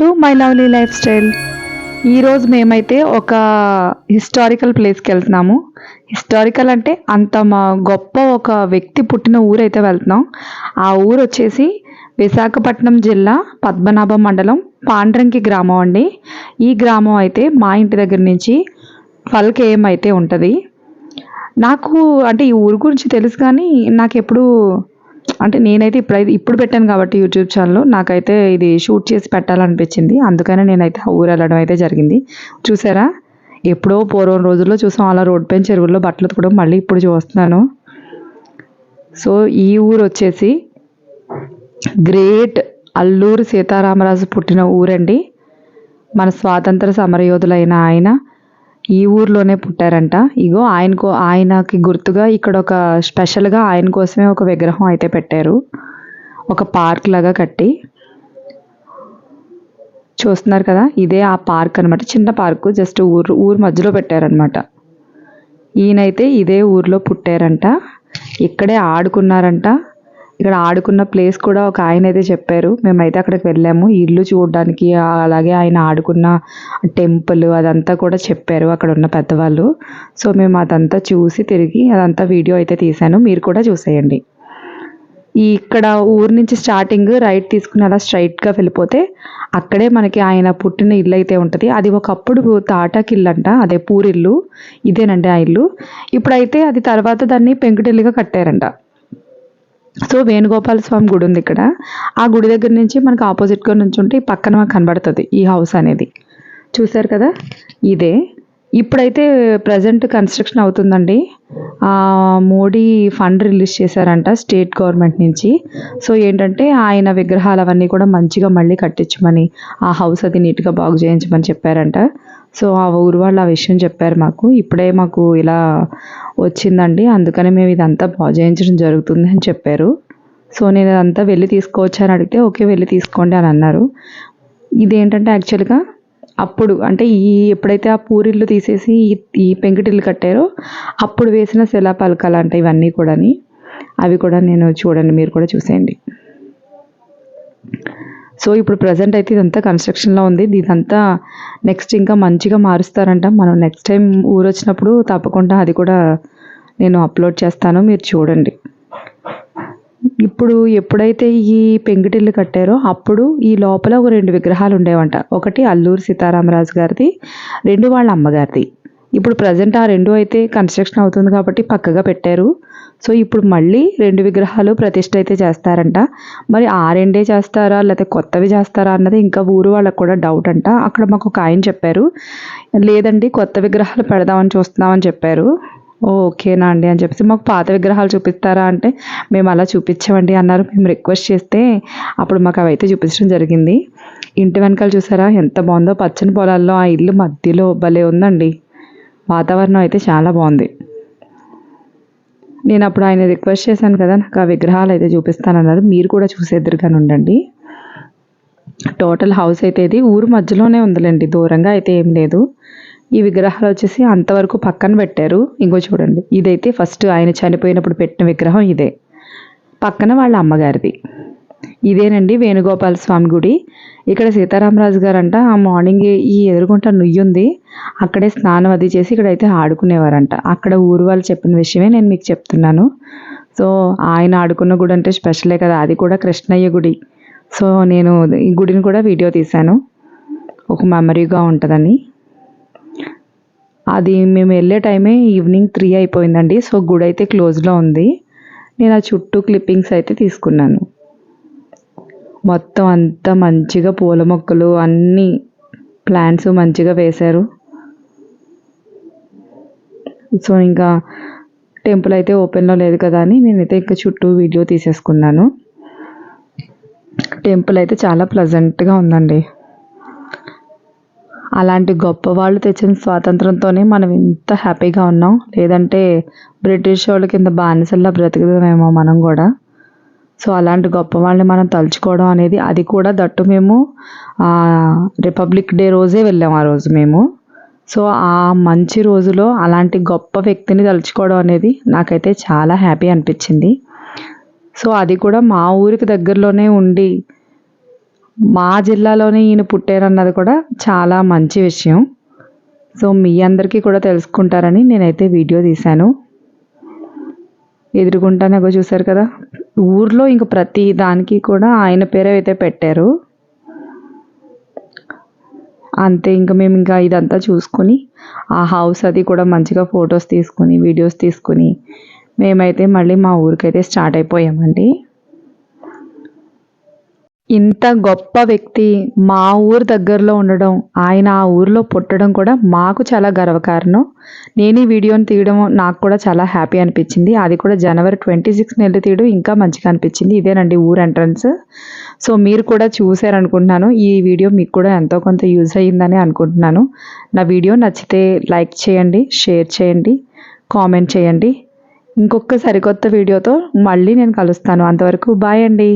To my lovely lifestyle. ఈరోజు మేమైతే ఒక హిస్టారికల్ ప్లేస్కి వెళ్తున్నాము. హిస్టారికల్ అంటే అంత మా గొప్ప ఒక వ్యక్తి పుట్టిన ఊరైతే వెళ్తున్నాం. ఆ ఊరు వచ్చేసి విశాఖపట్నం జిల్లా పద్మనాభం మండలం పాండ్రంకి గ్రామం అండి. ఈ గ్రామం అయితే మా ఇంటి దగ్గర నుంచి ట్వెల్వ్ కేఎం అయితే ఉంటుంది. నాకు అంటే ఈ ఊరు గురించి తెలుసు కానీ నాకు ఎప్పుడు అంటే నేనైతే ఇప్పుడైతే ఇప్పుడు పెట్టాను కాబట్టి యూట్యూబ్ ఛానల్లో నాకైతే ఇది షూట్ చేసి పెట్టాలనిపించింది. అందుకనే నేనైతే ఆ ఊరు వెళ్ళడం అయితే జరిగింది. చూసారా? ఎప్పుడో పూర్వం రోజుల్లో చూసాం. అలా రోడ్ పైన చెరువుల్లో బట్టలు ఉతకడం మళ్ళీ ఇప్పుడు చూస్తున్నాను. సో ఈ ఊరు వచ్చేసి గ్రేట్ అల్లూరు సీతారామరాజు పుట్టిన ఊరండి. మన స్వాతంత్ర సమరయోధులైన ఆయన ఈ ఊర్లోనే పుట్టారంట. ఇగో ఆయనకు ఆయనకి గుర్తుగా ఇక్కడ ఒక స్పెషల్గా ఆయన కోసమే ఒక విగ్రహం అయితే పెట్టారు. ఒక పార్క్ లాగా కట్టి. చూస్తున్నారు కదా ఇదే ఆ పార్క్ అనమాట చిన్న పార్కు జస్ట్ ఊరు ఊరు మధ్యలో పెట్టారనమాట ఈయనైతే ఇదే ఊర్లో పుట్టారంట. ఇక్కడే ఆడుకున్నారంట. ఇక్కడ ఆడుకున్న ప్లేస్ కూడా ఒక ఆయన అయితే చెప్పారు. మేమైతే అక్కడికి వెళ్ళాము. ఇల్లు చూడడానికి అలాగే ఆయన ఆడుకున్న టెంపుల్ అదంతా కూడా చెప్పారు అక్కడ ఉన్న పెద్దవాళ్ళు. సో మేము అదంతా చూసి తిరిగి అదంతా వీడియో అయితే తీశాను. మీరు కూడా చూసేయండి. ఈ ఇక్కడ ఊరు నుంచి స్టార్టింగ్ రైట్ తీసుకుని అలా స్ట్రైట్గా వెళ్ళిపోతే అక్కడే మనకి ఆయన పుట్టిన ఇల్లు అయితే ఉంటుంది. అది ఒకప్పుడు తాటాకి ఇల్లు అంట. అదే పూరిల్లు. ఇదేనండి ఆ ఇల్లు. ఇప్పుడైతే అది తర్వాత దాన్ని పెంకుటిల్లుగా కట్టారంట. సో వేణుగోపాల స్వామి గుడి ఉంది ఇక్కడ. ఆ గుడి దగ్గర నుంచి మనకు ఆపోజిట్గా నుంచి ఉంటే ఈ పక్కన మాకు కనబడుతుంది ఈ హౌస్ అనేది. చూసారు కదా? ఇదే. ఇప్పుడైతే ప్రజెంట్ కన్స్ట్రక్షన్ అవుతుందండి. మోడీ ఫండ్ రిలీజ్ చేశారంట స్టేట్ గవర్నమెంట్ నుంచి. సో ఏంటంటే ఆయన విగ్రహాలు అవన్నీ కూడా మంచిగా మళ్ళీ కట్టించమని ఆ హౌస్ అది నీట్గా బాగు చేయించమని చెప్పారంట. సో ఆ ఊరు వాళ్ళు ఆ విషయం చెప్పారు మాకు. ఇప్పుడే మాకు ఇలా వచ్చిందండి. అందుకని మేము ఇదంతా బాగు చేయించడం జరుగుతుంది అని చెప్పారు. సో నేను అదంతా వెళ్ళి తీసుకోవచ్చని అని అడిగితే ఓకే వెళ్ళి తీసుకోండి అని అన్నారు. ఇదేంటంటే యాక్చువల్గా అప్పుడు అంటే ఈ ఎప్పుడైతే ఆ పూరిల్లు తీసేసి ఈ ఈ పెంకుటిల్లు కట్టారో అప్పుడు వేసిన శిలాపలకాలు అంటే ఇవన్నీ కూడాని. అవి కూడా నేను చూడండి మీరు కూడా చూసేయండి. సో ఇప్పుడు ప్రజెంట్ అయితే ఇదంతా కన్స్ట్రక్షన్లో ఉంది. ఇదంతా నెక్స్ట్ ఇంకా మంచిగా మారుస్తారంట. మనం నెక్స్ట్ టైం ఊరు వచ్చినప్పుడు తప్పకుండా అది కూడా నేను అప్లోడ్ చేస్తాను. మీరు చూడండి. ఇప్పుడు ఎప్పుడైతే ఈ పెంకుటిల్లు కట్టారో అప్పుడు ఈ లోపల ఒక రెండు విగ్రహాలు ఉండేవంట. ఒకటి అల్లూరు సీతారామరాజు గారిది రెండు వాళ్ళ అమ్మగారిది. ఇప్పుడు ప్రజెంట్ ఆ రెండు అయితే కన్స్ట్రక్షన్ అవుతుంది కాబట్టి పక్కగా పెట్టారు. సో ఇప్పుడు మళ్ళీ రెండు విగ్రహాలు ప్రతిష్ట అయితే చేస్తారంట. మరి ఆ రెండే చేస్తారా? లేకపోతే కొత్తవి చేస్తారా అన్నది ఇంకా ఊరు వాళ్ళకి కూడా డౌట్ అంట. అక్కడ మాకు ఒక ఆయన చెప్పారు. లేదండి కొత్త విగ్రహాలు పెడదామని చూస్తున్నామని చెప్పారు. ఓకేనా అండి అని చెప్పేసి మాకు పాత విగ్రహాలు చూపిస్తారా అంటే మేము అలా చూపించామండి అన్నారు. మేము రిక్వెస్ట్ చేస్తే అప్పుడు మాకు అవి అయితే చూపించడం జరిగింది. ఇంటి వెనకాల చూసారా? ఎంత బాగుందో. పచ్చని పొలాల్లో ఆ ఇల్లు మధ్యలో భలే ఉందండి. వాతావరణం అయితే చాలా బాగుంది. నేను అప్పుడు ఆయన రిక్వెస్ట్ చేశాను కదా నాకు ఆ విగ్రహాలు అయితే చూపిస్తానన్నారు. మీరు కూడా చూసేద్దరుగానే ఉండండి. టోటల్ హౌస్ అయితే ఇది. ఊరు మధ్యలోనే ఉందిలేండి దూరంగా అయితే ఏం లేదు. ఈ విగ్రహాలు వచ్చేసి అంతవరకు పక్కన పెట్టారు. ఇంకో చూడండి. ఇదైతే ఫస్ట్ ఆయన చనిపోయినప్పుడు పెట్టిన విగ్రహం ఇదే. పక్కన వాళ్ళ అమ్మగారిది. ఇదేనండి వేణుగోపాల స్వామి గుడి. ఇక్కడ సీతారామరాజు గారు అంట ఆ మార్నింగ్ ఈ ఎదురుకుంట నుయ్యుంది. అక్కడే స్నానం అది చేసి ఇక్కడైతే ఆడుకునేవారంట. అక్కడ ఊరు వాళ్ళు చెప్పిన విషయమే నేను మీకు చెప్తున్నాను. సో ఆయన ఆడుకున్న గుడి అంటే స్పెషలే కదా అది కూడా కృష్ణయ్య గుడి. సో నేను ఈ గుడిని కూడా వీడియో తీశాను. ఒక మెమరీగా ఉంటుందని. అది మేము వెళ్ళే టైమే ఈవినింగ్ త్రీ అయిపోయిందండి. సో గుడి అయితే క్లోజ్లో ఉంది. నేను ఆ చుట్టూ క్లిప్పింగ్స్ అయితే తీసుకున్నాను. మొత్తం అంతా మంచిగా పూల మొక్కలు అన్నీ ప్లాంట్స్ మంచిగా వేశారు. సో ఇంకా టెంపుల్ అయితే ఓపెన్లో లేదు కదా అని నేనైతే ఇంకా చుట్టూ వీడియో తీసేసుకున్నాను. టెంపుల్ అయితే చాలా ప్లజెంట్గా ఉందండి. అలాంటి గొప్ప వాళ్ళు తెచ్చిన స్వాతంత్రంతోనే మనం ఇంత హ్యాపీగా ఉన్నాం. లేదంటే బ్రిటిష్ వాళ్ళ కింద బానిసల్లా బ్రతుకుదామేమో మనం కూడా. సో అలాంటి గొప్ప వాళ్ళని మనం తలుచుకోవడం అనేది అది కూడా దట్టు మేము రిపబ్లిక్ డే రోజే వెళ్ళాం ఆ రోజు మేము. సో ఆ మంచి రోజులో అలాంటి గొప్ప వ్యక్తిని తలుచుకోవడం అనేది నాకైతే చాలా హ్యాపీ అనిపించింది. సో అది కూడా మా ఊరికి దగ్గరలోనే ఉండి మా జిల్లాలోనే ఈయన పుట్టారన్నది కూడా చాలా మంచి విషయం. సో మీ అందరికీ కూడా తెలుసుకుంటారని నేనైతే వీడియో తీశాను. ఎదురుకుంటానే అగో చూశారు కదా? ఊర్లో ఇంక ప్రతి దానికి కూడా ఆయన పేరే అయితే పెట్టారు. అంతే ఇంకా మేము ఇంకా ఇదంతా చూసుకొని ఆ హౌస్ అది కూడా మంచిగా ఫొటోస్ తీసుకుని వీడియోస్ తీసుకుని మేమైతే మళ్ళీ మా ఊరికైతే స్టార్ట్ అయిపోయామండి. ఇంత గొప్ప వ్యక్తి మా ఊరు దగ్గరలో ఉండడం ఆయన ఆ ఊరిలో పుట్టడం కూడా మాకు చాలా గర్వకారణం. నేను ఈ వీడియోని తీయడం నాకు కూడా చాలా హ్యాపీ అనిపించింది. అది కూడా జనవరి ట్వంటీ సిక్స్ నెల తీయడం ఇంకా మంచిగా అనిపించింది. ఇదేనండి ఊరు ఎంట్రన్స్. సో మీరు కూడా చూసారనుకుంటున్నాను ఈ వీడియో మీకు కూడా ఎంతో కొంత యూజ్ అయ్యిందని అనుకుంటున్నాను. నా వీడియో నచ్చితే లైక్ చేయండి షేర్ చేయండి కామెంట్ చేయండి. ఇంకొక సరికొత్త వీడియోతో మళ్ళీ నేను కలుస్తాను. అంతవరకు బాయ్ అండి.